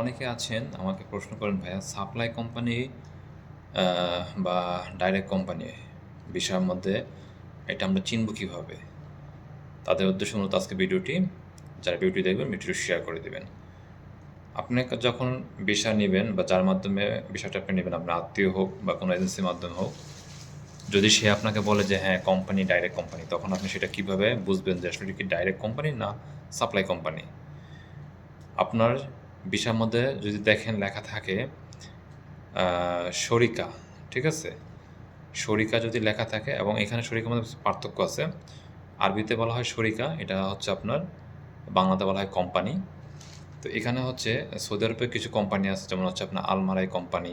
অনেকে আছেন, আমাকে প্রশ্ন করেন, ভাইয়া সাপ্লাই কোম্পানি বা ডাইরেক্ট কোম্পানি বিষয়ের মধ্যে এটা আমরা চিনব কীভাবে? তাদের উদ্দেশ্য মূলত আজকে ভিডিওটি, যারা ভিডিওটি দেখবেন, ভিডিওটি শেয়ার করে দেবেন। আপনি যখন বিষয় নেবেন বা যার মাধ্যমে বিষয়টা আপনি নেবেন, আপনার আত্মীয় হোক বা কোনো এজেন্সির মাধ্যমে হোক, যদি সে আপনাকে বলে যে হ্যাঁ কোম্পানি ডাইরেক্ট কোম্পানি তখন আপনি সেটা কীভাবে বুঝবেন যে, আসলে কি ডাইরেক্ট কোম্পানি না সাপ্লাই কোম্পানি আপনার বিষয়ের মধ্যে যদি দেখেন লেখা থাকে শরিকা, ঠিক আছে? শরিকা যদি লেখা থাকে এবং এখানে শরিকার মধ্যে পার্থক্য আছে, আরবিতে বলা হয় শরিকা, এটা হচ্ছে আপনার, বাংলাতে বলা হয় কোম্পানি। তো এখানে হচ্ছে সৌদি আরবে কিছু কোম্পানি আছে, যেমন হচ্ছে আপনার আলমারাই কোম্পানি,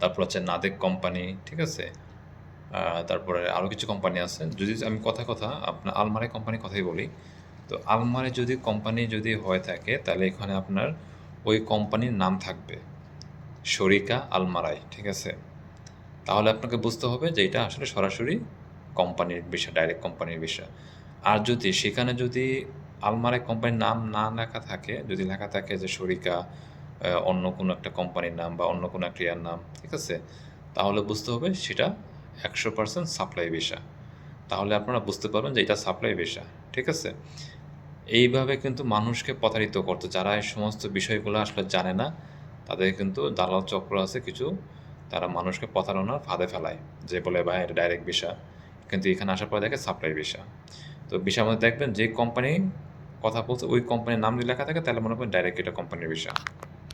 তারপর হচ্ছে নাদেক কোম্পানি, ঠিক আছে? তারপরে আরও কিছু কোম্পানি আছে। যদি আমি কথা কথা আপনার আলমারাই কোম্পানির কথাই বলি তো আলমারি যদি কোম্পানি যদি হয়ে থাকে, তাহলে এখানে আপনার ওই কোম্পানির নাম থাকবে। শরিকা আলমারাই, ঠিক আছে? তাহলে আপনাকে বুঝতে হবে যে এটা আসলে সরাসরি কোম্পানির বিষয় ডাইরেক্ট কোম্পানির বিষয়। আর যদি সেখানে যদি আলমারাই কোম্পানির নাম না লেখা থাকে, যদি লেখা থাকে যে শরিকা অন্য কোনো একটা কোম্পানির নাম বা অন্য কোনো একটা ইয়ার নাম, ঠিক আছে? তাহলে বুঝতে হবে সেটা একশো পার্সেন্ট সাপ্লাই বিষা তাহলে আপনারা বুঝতে পারবেন যে এটা সাপ্লাই বিষা ঠিক আছে? এইভাবে কিন্তু মানুষকে প্রতারিত করতো। যারা এই সমস্ত বিষয়গুলো আসলে জানে না, তাদের কিন্তু দালাল চক্র আছে কিছু, তারা মানুষকে প্রতারণার ফাঁদে ফেলায়। যে বলে, ভাই, এটা ডাইরেক্ট বিষা কিন্তু এখানে আসার পরে দেখে সাপ্লাই বিষা তো বিষার মধ্যে দেখবেন যে কোম্পানি কথা বলছে, ওই কোম্পানির নাম যদি লেখা থাকে, তাহলে মনে করেন ডাইরেক্ট এটা কোম্পানির বিষয়